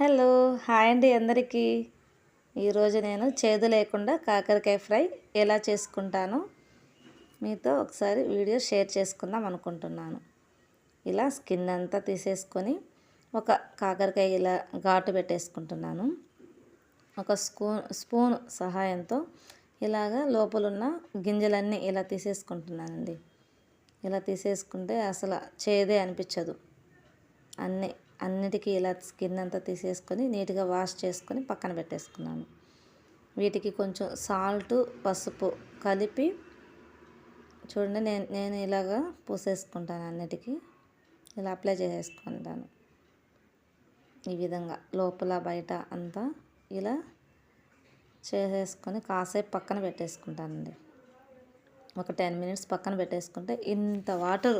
Hello hi అండి అందరికీ. ఈరోజు నేను చేదు లేకుండా కాకరకాయ ఫ్రై ఎలా చేసుకుంటాను మీతో ఒకసారి వీడియో షేర్ చేసుకుందాం అనుకుంటున్నాను. ఇలా స్కిన్ అంతా తీసేసుకొని ఒక కాకరకాయ ఇలా ఘాటు పెట్టేసుకుంటున్నాను. ఒక స్పూన్ స్పూన్ సహాయంతో ఇలాగ లోపలున్న గింజలన్నీ ఇలా తీసేసుకుంటున్నానండి. ఇలా తీసేసుకుంటే అసలు చేదే అనిపించదు. అన్నీ అన్నిటికీ ఇలా స్కిన్ అంతా తీసేసుకొని నీట్గా వాష్ చేసుకొని పక్కన పెట్టేసుకున్నాను. వీటికి కొంచెం సాల్ట్ పసుపు కలిపి చూడండి నేను నేను ఇలాగా పూసేసుకుంటాను అన్నిటికీ. ఇలా అప్లై చేసేసుకుంటాను ఈ విధంగా లోపల బయట అంతా ఇలా చేసేసుకొని కాసేపు పక్కన పెట్టేసుకుంటానండి. ఒక టెన్ మినిట్స్ పక్కన పెట్టేసుకుంటే ఇంత వాటర్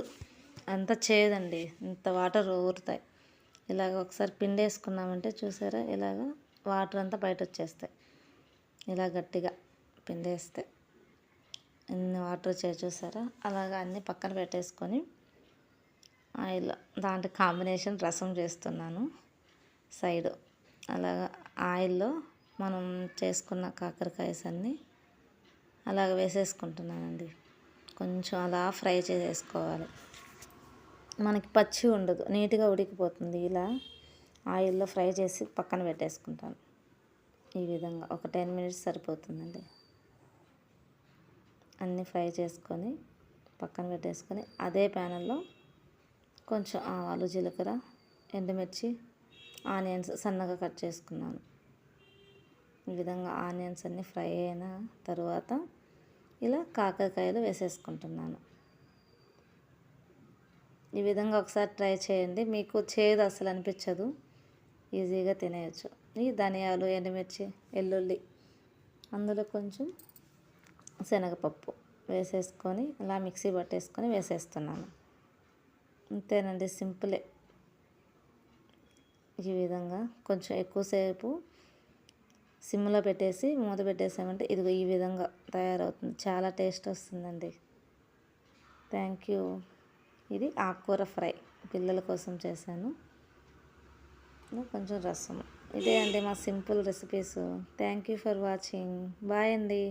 అంత చేయదండి ఇంత వాటర్ ఊరుతాయి. ఇలాగ ఒకసారి పిండి వేసుకున్నామంటే చూసారా? ఇలాగ వాటర్ అంతా బయట వచ్చేస్తాయి ఇలా గట్టిగా పిండి వేస్తే ఎన్ని వాటర్ వచ్చాయి చూసారా? అలాగ అన్నీ పక్కన పెట్టేసుకొని ఆయిల్ దాంట్లో కాంబినేషన్ రసం చేస్తున్నాను సైడ్. అలాగ ఆయిల్లో మనం చేసుకున్న కాకరకాయస్ అన్నీ అలాగ వేసేసుకుంటున్నానండి. కొంచెం అలా ఫ్రై చేసేసుకోవాలి. మనకి పచ్చి ఉండదు నీట్గా ఉడికిపోతుంది. ఇలా ఆయిల్లో ఫ్రై చేసి పక్కన పెట్టేసుకుంటాను. ఈ విధంగా ఒక టెన్ మినిట్స్ సరిపోతుందండి. అన్నీ ఫ్రై చేసుకొని పక్కన పెట్టేసుకొని అదే ప్యానల్లో కొంచెం ఆవాలు జీలకర్ర ఎండుమిర్చి ఆనియన్స్ సన్నగా కట్ చేసుకున్నాను. ఈ విధంగా ఆనియన్స్ అన్నీ ఫ్రై అయిన తర్వాత ఇలా కాకరకాయలు వేసేసుకుంటున్నాను. ఈ విధంగా ఒకసారి ట్రై చేయండి. మీకు చేదు అసలు అనిపించదు. ఈజీగా తినేయచ్చు. ఈ ధనియాలు ఎండుమిర్చి వెల్లుల్లి అందులో కొంచెం శనగపప్పు వేసేసుకొని ఇలా మిక్సీ పట్టేసుకొని వేసేస్తున్నాను. అంతేనండి సింపులే. ఈ విధంగా కొంచెం ఎక్కువసేపు సిమ్లో పెట్టేసి మూత పెట్టేసామంటే ఇదిగో ఈ విధంగా తయారవుతుంది. చాలా టేస్ట్ వస్తుందండి. Thank you. ఇది ఆకుకూర ఫ్రై పిల్లల కోసం చేశాను. కొంచెం రసం. ఇదే అండి మా simple recipes thank you for watching bye అండి.